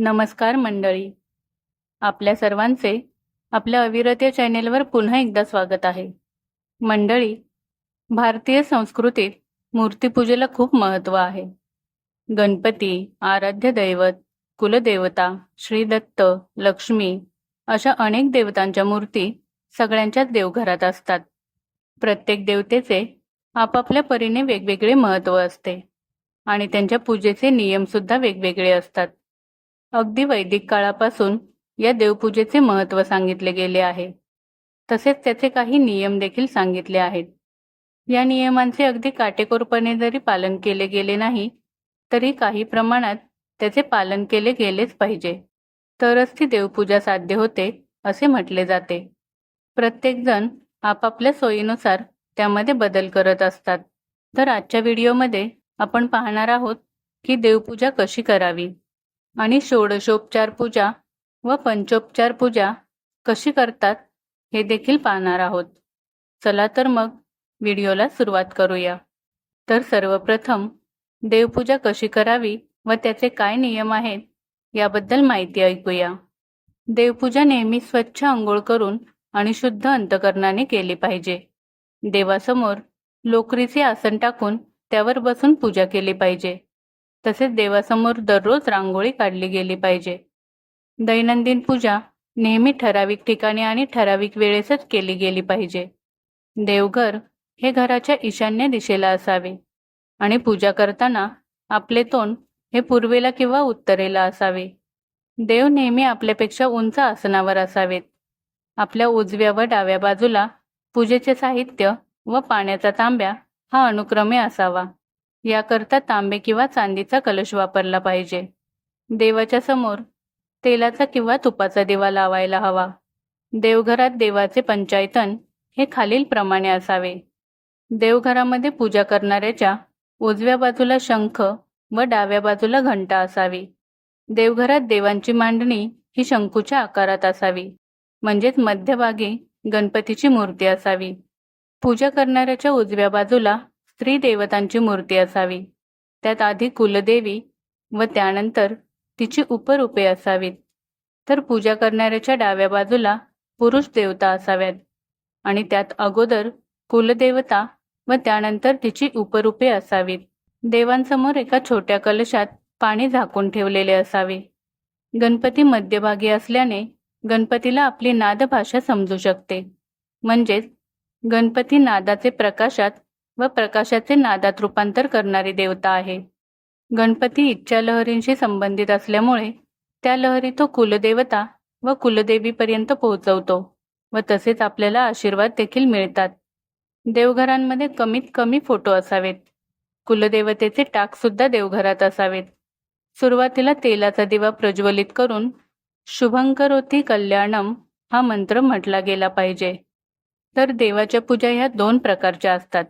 नमस्कार मंडळी. आपल्या सर्वांचे आपल्या अविरत या चॅनेलवर पुन्हा एकदा स्वागत आहे. मंडळी भारतीय संस्कृतीत मूर्तीपूजेला खूप महत्त्व आहे. गणपती आराध्य दैवत कुलदेवता श्री दत्त लक्ष्मी अशा अनेक देवतांच्या मूर्ती सगळ्यांच्याच देवघरात असतात. प्रत्येक देवतेचे आपापल्या परीने वेगवेगळे महत्त्व असते आणि त्यांच्या पूजेचे नियमसुद्धा वेगवेगळे असतात. अगदी वैदिक काळापासून या देवपूजेचे महत्त्व सांगितले गेले आहे. तसेच त्याचे काही नियम देखील सांगितले आहेत. या नियमांचे अगदी काटेकोरपणे जरी पालन केले गेले नाही तरी काही प्रमाणात त्याचे पालन केले गेलेच पाहिजे. तरच ती देवपूजा साध्य होते असे म्हटले जाते. प्रत्येकजण आपापल्या सोयीनुसार त्यामध्ये बदल करत असतात. तर आजच्या व्हिडिओमध्ये आपण पाहणार आहोत की देवपूजा कशी करावी. आणि षोडशोपचार पूजा व पंचोपचार पूजा कशी करतात हे देखील पाहणार आहोत. चला तर मग व्हिडिओला सुरुवात करूया. तर सर्वप्रथम देवपूजा कशी करावी व त्याचे काय नियम आहेत याबद्दल माहिती ऐकूया. देवपूजा नेहमी स्वच्छ आंघोळ करून आणि शुद्ध अंतकरणाने केली पाहिजे. देवासमोर लोकरीचे आसन टाकून त्यावर बसून पूजा केली पाहिजे. तसेच देवासमोर दररोज रांगोळी काढली गेली पाहिजे. दैनंदिन पूजा नेहमी ठराविक ठिकाणी आणि ठराविक वेळेसच केली गेली पाहिजे. देवघर हे घराच्या ईशान्य दिशेला असावे आणि पूजा करताना आपले तोंड हे पूर्वेला किंवा उत्तरेला असावे. देव नेहमी आपल्यापेक्षा उंच आसनावर असावेत. आपल्या उजव्या व डाव्या बाजूला पूजेचे साहित्य व पाण्याचा तांब्या हा अनुक्रमे असावा. याकरता तांबे किंवा चांदीचा कलश वापरला पाहिजे. देवाच्या समोर तेलाचा किंवा तुपाचा दिवा लावायला हवा. देवघरात देवाचे पंचायतन हे खालील प्रमाणे असावे. देवघरामध्ये पूजा करणाऱ्याच्या उजव्या बाजूला शंख व डाव्या बाजूला घंटा असावी. देवघरात देवांची मांडणी ही शंकूच्या आकारात असावी. म्हणजेच मध्यभागी गणपतीची मूर्ती असावी. पूजा करणाऱ्याच्या उजव्या बाजूला स्त्री देवतांची मूर्ती असावी. त्यात आधी कुलदेवी व त्यानंतर तिची उपरूपे असावीत. तर पूजा करणाऱ्याच्या डाव्या बाजूला पुरुष देवता असाव्यात आणि त्यात अगोदर कुलदेवता व त्यानंतर तिची उपरूपे असावीत. देवांसमोर एका छोट्या कलशात पाणी झाकून ठेवलेले असावे. गणपती मध्यभागी असल्याने गणपतीला आपली नादभाषा समजू शकते. म्हणजेच गणपती नादाचे प्रकाशात व प्रकाशाचे नादात रूपांतर करणारी देवता आहे. गणपती इच्छा लहरींशी संबंधित असल्यामुळे त्या लहरी तो कुलदेवता व कुलदेवीपर्यंत पोहोचवतो व तसेच आपल्याला आशीर्वाद देखील मिळतात. देवघरांमध्ये कमीत कमी फोटो असावेत. कुलदेवतेचे टाक सुद्धा देवघरात असावेत. सुरुवातीला तेलाचा दिवा प्रज्वलित करून शुभंकरोती कल्याणम हा मंत्र म्हटला गेला पाहिजे. तर देवाच्या पूजा ह्या दोन प्रकारच्या असतात.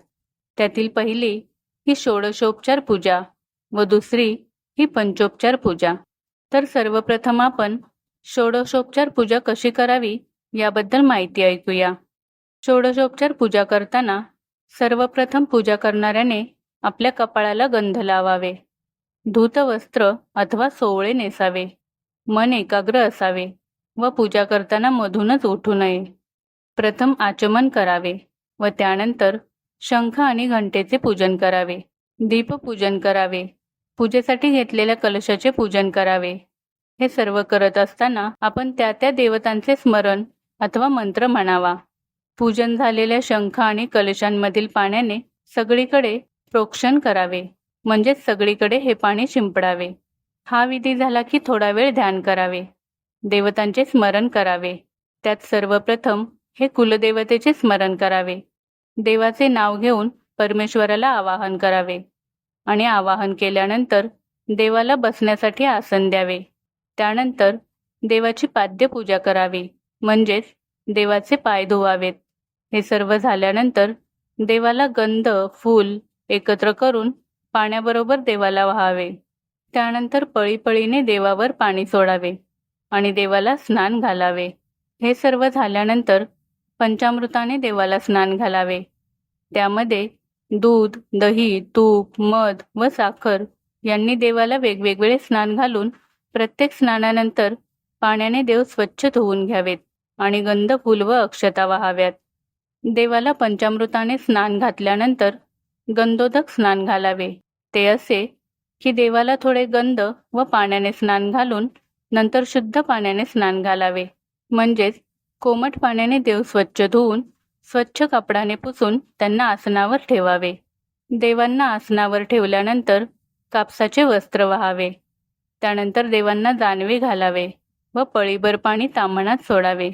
त्यातील पहिली ही षोडशोपचार पूजा व दुसरी ही पंचोपचार पूजा. तर सर्वप्रथम आपण षोडशोपचार पूजा कशी करावी याबद्दल माहिती ऐकूया. षोडशोपचार पूजा करताना सर्वप्रथम पूजा करणाऱ्याने आपल्या कपाळाला गंध लावावे. धूत वस्त्र अथवा सोवळे नेसावे. मन एकाग्र असावे व पूजा करताना मधूनच उठू नये. प्रथम आचमन करावे व त्यानंतर शंख आणि घंटेचे पूजन करावे. दीपपूजन करावे. पूजेसाठी घेतलेल्या कलशाचे पूजन करावे. हे सर्व करत असताना आपण त्या त्या देवतांचे स्मरण अथवा मंत्र म्हणावा. पूजन झालेल्या शंख आणि कलशांमधील पाण्याने सगळीकडे प्रोक्षण करावे. म्हणजेच सगळीकडे हे पाणी शिंपडावे. हा विधी झाला की थोडा वेळ ध्यान करावे. देवतांचे स्मरण करावे. त्यात सर्वप्रथम हे कुलदेवतेचे स्मरण करावे. देवाचे नाव घेऊन परमेश्वराला आवाहन करावे आणि आवाहन केल्यानंतर देवाला बसण्यासाठी आसन द्यावे. त्यानंतर देवाची पाद्यपूजा करावी म्हणजेच देवाचे पाय धुवावेत. हे सर्व झाल्यानंतर देवाला गंध फूल एकत्र करून पाण्याबरोबर देवाला व्हावे. त्यानंतर पळीपळीने देवावर पाणी सोडावे आणि देवाला स्नान घालावे. हे सर्व झाल्यानंतर पंचामृताने देवाला स्नान घालावे. त्यामध्ये दूध दही तूप मध व साखर यांनी देवाला वेगवेगळे स्नान घालून प्रत्येक स्नानानंतर पाण्याने देव स्वच्छ धुवून घ्यावेत आणि गंध फुल व अक्षता वाहाव्यात. देवाला पंचामृताने स्नान घातल्यानंतर गंधोदक स्नान घालावे. ते असे की देवाला थोडे गंध व पाण्याने स्नान घालून नंतर शुद्ध पाण्याने स्नान घालावे. म्हणजेच कोमट पाण्याने देव स्वच्छ धुवून स्वच्छ कपडाने पुसून त्यांना आसनावर ठेवावे. देवांना आसनावर ठेवल्यानंतर कापसाचे वस्त्र व्हावे. त्यानंतर देवांना जानवे घालावे व पळीभर पाणी तांबणात सोडावे.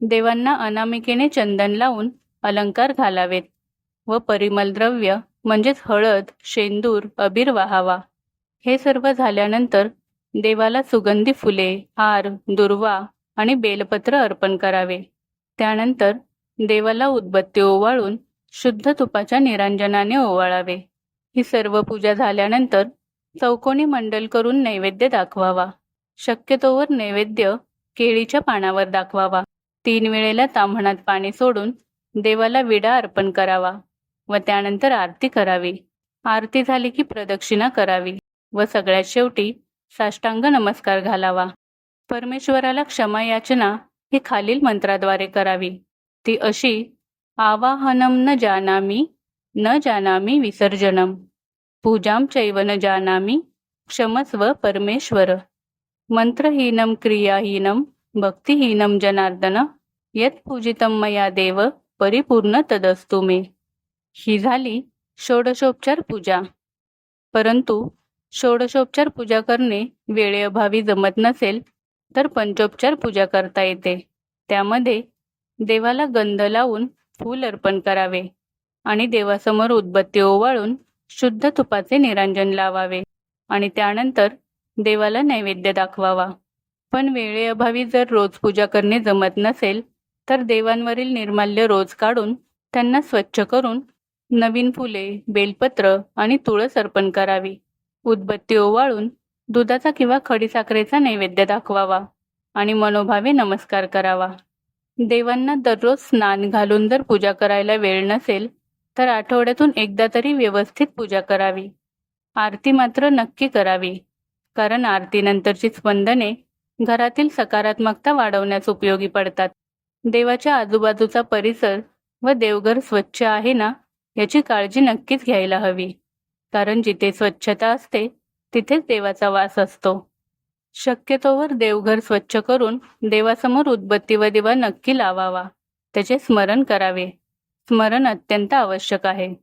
देवांना अनामिकेने चंदन लावून अलंकार घालावेत व परिमल द्रव्य म्हणजेच हळद शेंदूर अबीर वाहावा. हे सर्व झाल्यानंतर देवाला सुगंधी फुले हार दुर्वा आणि बेलपत्र अर्पण करावे. त्यानंतर देवाला उदबत्ती ओवाळून शुद्ध तुपाच्या निरांजनाने ओवाळावे. ही सर्व पूजा झाल्यानंतर चौकोनी मंडल करून नैवेद्य दाखवावा. शक्यतोवर नैवेद्य केळीच्या पानावर दाखवावा. तीन वेळेला ताम्हणात पाणी सोडून देवाला विडा अर्पण करावा व त्यानंतर आरती करावी. आरती झाली की प्रदक्षिणा करावी व सगळ्यात शेवटी साष्टांग नमस्कार घालावा. परमेश्वराला क्षमा याचना ही खालील मंत्राद्वारे करावी. ती अशी आवाहनम न जानामी न जानामी विसर्जनम. पूजाम चैव न जानामी क्षमस्व परमेश्वर. मंत्रहीनम क्रियाहीनम भक्तिहीनम जनार्दन यत पूजितम मया देव परिपूर्ण तदस्तु मे. ही झाली षोडशोपचार पूजा. परंतु षोडशोपचार पूजा करणे वेळेअभावी जमत नसेल तर पंचोपचार पूजा करता येते. त्यामध्ये देवाला गंध लावून फूल अर्पण करावे आणि देवासमोर उदबत्ती ओवाळून शुद्ध तुपाचे निरांजन लावावे आणि त्यानंतर देवाला नैवेद्य दाखवावा. पण वेळेअभावी जर रोज पूजा करणे जमत नसेल तर देवांवरील निर्माल्य रोज काढून त्यांना स्वच्छ करून नवीन फुले बेलपत्र आणि तुळस अर्पण करावी. उदबत्ती ओवाळून दुधाचा किंवा खडीसाखरेचा नैवेद्य दाखवावा आणि मनोभावे नमस्कार करावा. देवांना दररोज स्नान घालून जर पूजा करायला वेळ नसेल तर आठवड्यातून एकदा तरी व्यवस्थित पूजा करावी. आरती मात्र नक्की करावी कारण आरतीनंतरची स्पंदने घरातील सकारात्मकता वाढवण्यास उपयोगी पडतात. देवाच्या आजूबाजूचा परिसर व देवघर स्वच्छ आहे ना याची काळजी नक्कीच घ्यायला हवी कारण जिथे स्वच्छता असते तिथेच देवाचा वास असतो. शक्यतोवर देवघर स्वच्छ करून देवासमोर उदबत्ती व दिवा नक्की लावावा. त्याचे स्मरण करावे. स्मरण अत्यंत आवश्यक आहे.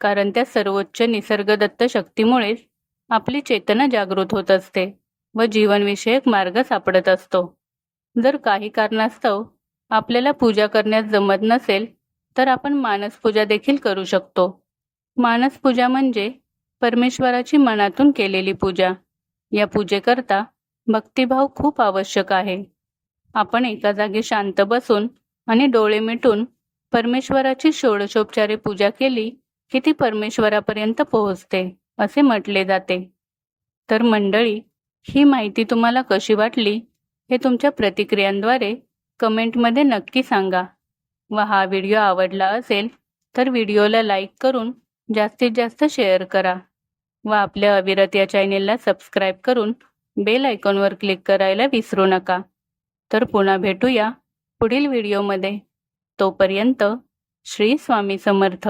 कारण त्या सर्वोच्च निसर्गदत्त शक्तीमुळेच आपली चेतना जागृत होत असते व जीवनविषयक मार्ग सापडत असतो. जर काही कारणास्तव आपल्याला पूजा करण्यास जमत नसेल तर आपण मानसपूजा देखील करू शकतो. मानसपूजा म्हणजे परमेश्वराची मनातून केलेली पूजा. या पूजेकरता भक्तिभाव खूप आवश्यक आहे. आपण एका जागी शांत बसून आणि डोळे मिटून परमेश्वराची षोडशोपचारे पूजा केली की ती परमेश्वरापर्यंत पोहोचते असे म्हटले जाते. तर मंडळी ही माहिती तुम्हाला कशी वाटली हे तुमच्या प्रतिक्रियांद्वारे कमेंटमध्ये नक्की सांगा. व हा व्हिडिओ आवडला असेल तर व्हिडिओला लाईक करून जास्तीत जास्त शेअर करा. व आपल्या अविरत या चॅनेलला सबस्क्राईब करून बेल आयकॉनवर क्लिक करायला विसरू नका. तर पुन्हा भेटूया पुढील व्हिडिओमध्ये तोपर्यंत श्री स्वामी समर्थ.